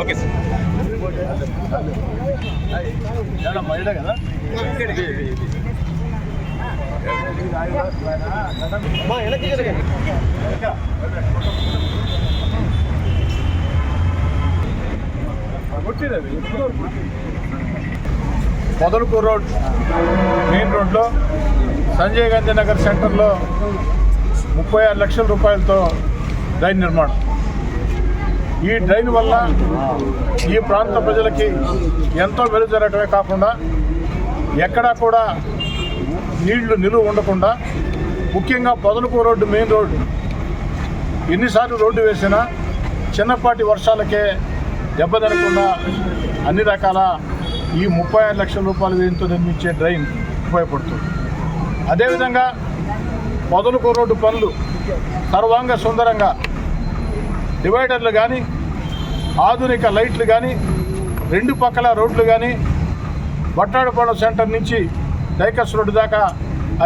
Okay sir. కదా మొదలుపూర్ వెనక్కి road main రోడ్లో సంజయ్ గాంధీ నగర్ సెంటర్లో ముప్పై ఆరు లక్షల రూపాయలతో డ్రైన్ నిర్మాణం. ఈ డ్రైన్ వల్ల ఈ ప్రాంత ప్రజలకి ఎంతో వెలు జరగటమే కాకుండా ఎక్కడా కూడా నీళ్ళు నిలువ ఉండకుండా ముఖ్యంగా పొదలకు రోడ్డు మెయిన్ రోడ్డు. ఎన్నిసార్లు రోడ్డు వేసినా చిన్నపాటి వర్షాలకే దెబ్బతినకుండా అన్ని రకాల ఈ ముప్పై ఆరు లక్షల రూపాయల వ్యయంతో నిర్మించే డ్రైన్ ఉపయోగపడుతుంది. అదేవిధంగా పొదలకు రోడ్డు పనులు సర్వాంగ సుందరంగా డివైడర్లు కానీ ఆధునిక లైట్లు కానీ రెండు పక్కల రోడ్లు కానీ బట్టాడుపాడు సెంటర్ నుంచి డైకస్ రోడ్డు దాకా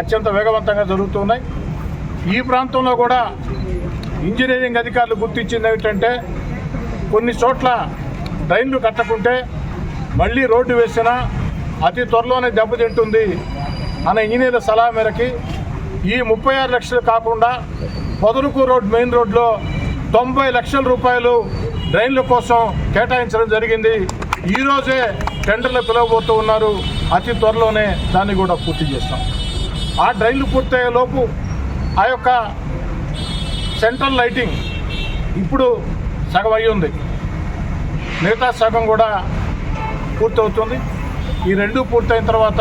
అత్యంత వేగవంతంగా జరుగుతున్నాయి. ఈ ప్రాంతంలో కూడా ఇంజనీరింగ్ అధికారులు గుర్తించింది ఏమిటంటే కొన్ని చోట్ల డ్రైన్లు కట్టకుంటే మళ్ళీ రోడ్డు వేసినా అతి త్వరలోనే దెబ్బతింటుంది అనే ఇంజనీర్ల సలహా మేరకి ఈ ముప్పై ఆరు లక్షలు కాకుండా పొదరుకు రోడ్ మెయిన్ రోడ్లో తొంభై లక్షల రూపాయలు డ్రైన్ల కోసం కేటాయించడం జరిగింది. ఈరోజే టెండర్లు పిలవబోతూ ఉన్నారు. అతి త్వరలోనే దాన్ని కూడా పూర్తి చేస్తాం. ఆ డ్రైన్లు పూర్తయ్యే లోపు ఆ యొక్క సెంట్రల్ లైటింగ్ ఇప్పుడు సగం అయి ఉంది. మిగతా సగం కూడా పూర్తవుతుంది. ఈ రెండు పూర్తయిన తర్వాత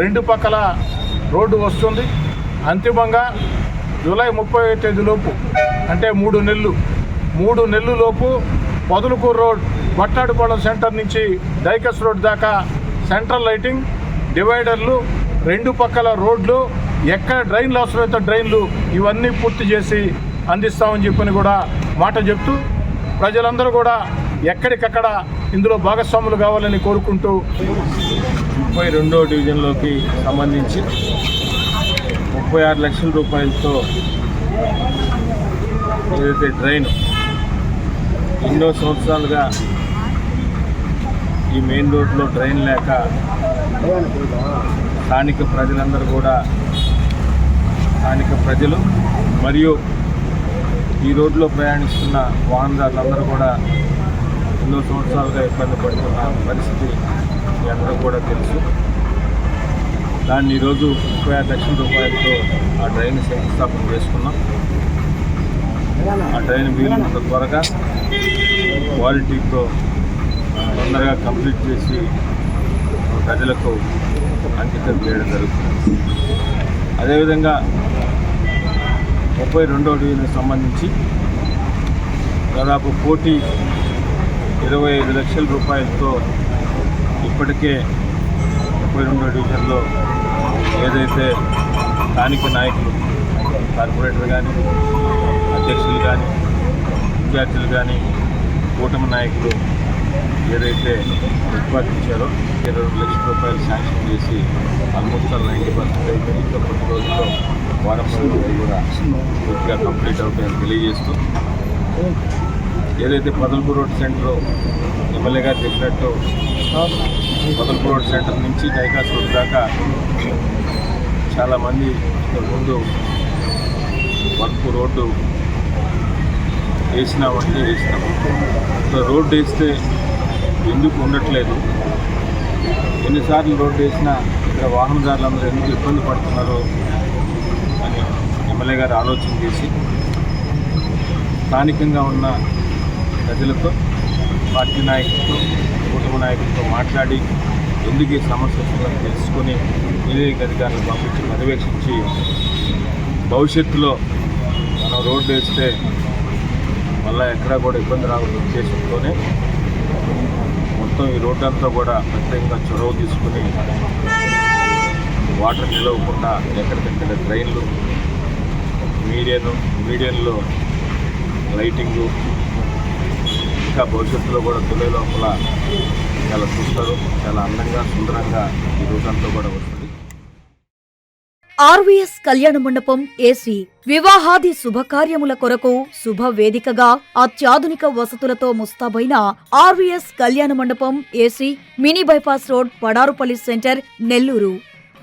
రెండు పక్కల రోడ్డు వస్తుంది. అంతిమంగా జూలై ముప్పై తేదీలోపు అంటే మూడు నెలలు మూడు నెలలు లోపు పొదలకూరు రోడ్ వట్టాడుపాలెం సెంటర్ నుంచి డైకస్ రోడ్ దాకా సెంట్రల్ లైటింగ్ డివైడర్లు రెండు పక్కల రోడ్లు ఎక్కడ డ్రైన్లు అవసరమైతే డ్రైన్లు ఇవన్నీ పూర్తి చేసి అందిస్తామని చెప్పని కూడా మాట చెప్తూ ప్రజలందరూ కూడా ఎక్కడికక్కడ ఇందులో భాగస్వాములు కావాలని కోరుకుంటూ ముప్పై రెండో డివిజన్లోకి సంబంధించి ముప్పై ఆరు లక్షల రూపాయలతో ఏదైతే డ్రైన్ ఎన్నో సంవత్సరాలుగా ఈ మెయిన్ రోడ్లో డ్రైన్ లేక స్థానిక ప్రజలందరూ కూడా స్థానిక ప్రజలు మరియు ఈ రోడ్లో ప్రయాణిస్తున్న వాహనదారులందరూ కూడా ఎన్నో సంవత్సరాలుగా ఇబ్బంది పడుతున్న పరిస్థితి అందరూ కూడా తెలుసు. దాన్ని ఈరోజు ముప్పై ఆరు లక్షల రూపాయలతో ఆ డ్రైన్ శంకుస్థాపన చేసుకున్నాం. ఆ డ్రైన్ వీలున్నంత త్వరగా క్వాలిటీతో తొందరగా కంప్లీట్ చేసి ప్రజలకు అంకితం చేయడం జరుగుతుంది. అదేవిధంగా ముప్పై రెండవ డివిజన్కి సంబంధించి దాదాపు కోటి ఇరవై ఐదు లక్షల రూపాయలతో ఇప్పటికే ముప్పై రెండో డివిజన్లో ఏదైతే స్థానిక నాయకులు కార్పొరేటర్ కానీ అధ్యక్షులు కానీ విద్యార్థులు కానీ కూటమి నాయకులు ఏదైతే ప్రతిపాదించారో ఇరవై రెండు లక్షల రూపాయలు శాంక్షన్ చేసి ఆల్మోస్ట్ ఆల్ నైంటీ పర్సెంట్ అయిపోయి ఇంకా రోజుల్లో వారం రోజులు కూడా పూర్తిగా కంప్లీట్ అవుతాయని తెలియజేస్తూ ఏదైతే పదల్పూర్ రోడ్ సెంటర్ ఎమ్మెల్యే గారు చెప్పినట్టు పదల్పూర్ రోడ్ సెంటర్ నుంచి డైకాస్ రోడ్ దాకా చాలామంది ముందు వర్పు రోడ్డు వేసినామంటే వేసినాము సో రోడ్డు వేస్తే ఎందుకు ఉండట్లేదు? ఎన్నిసార్లు రోడ్డు వేసినా ఇక్కడ వాహనదారులందరూ ఎందుకు ఇబ్బంది పడుతున్నారో అని ఎమ్మెల్యే గారు ఆలోచన చేసి స్థానికంగా ఉన్న ప్రజలతో పార్టీ నాయకులతో కుటుంబ నాయకులతో మాట్లాడి ఎందుకు ఈ సమస్య వస్తుందో తెలుసుకొని ఇంజనీరింగ్ అధికారులు పంపించి పర్యవేక్షించి భవిష్యత్తులో మనం రోడ్డు వేస్తే మళ్ళీ ఎక్కడా కూడా ఇబ్బంది రాకుండా ఉద్దేశంతోనే మొత్తం ఈ రోడ్డు అంతా కూడా ప్రత్యేకంగా చొరవ తీసుకుని వాటర్ నిలవకుండా ఎక్కడికక్కడ ట్రైన్లు మీడియన్ మీడియన్లో లైటింగు ఇంకా భవిష్యత్తులో కూడా తొలి లోపల చాలా చూస్తారు చాలా అందంగా సుందరంగా ఈ రోజంతా కూడా వస్తుంది. RVS Kalyana Mandapam AC. వివాహాది శుభకార్యముల కొరకు శుభ వేదికగా అత్యాధునిక వసతులతో ముస్తాబైన RVS Kalyana Mandapam AC mini bypass road Padarupalli centre Nellore.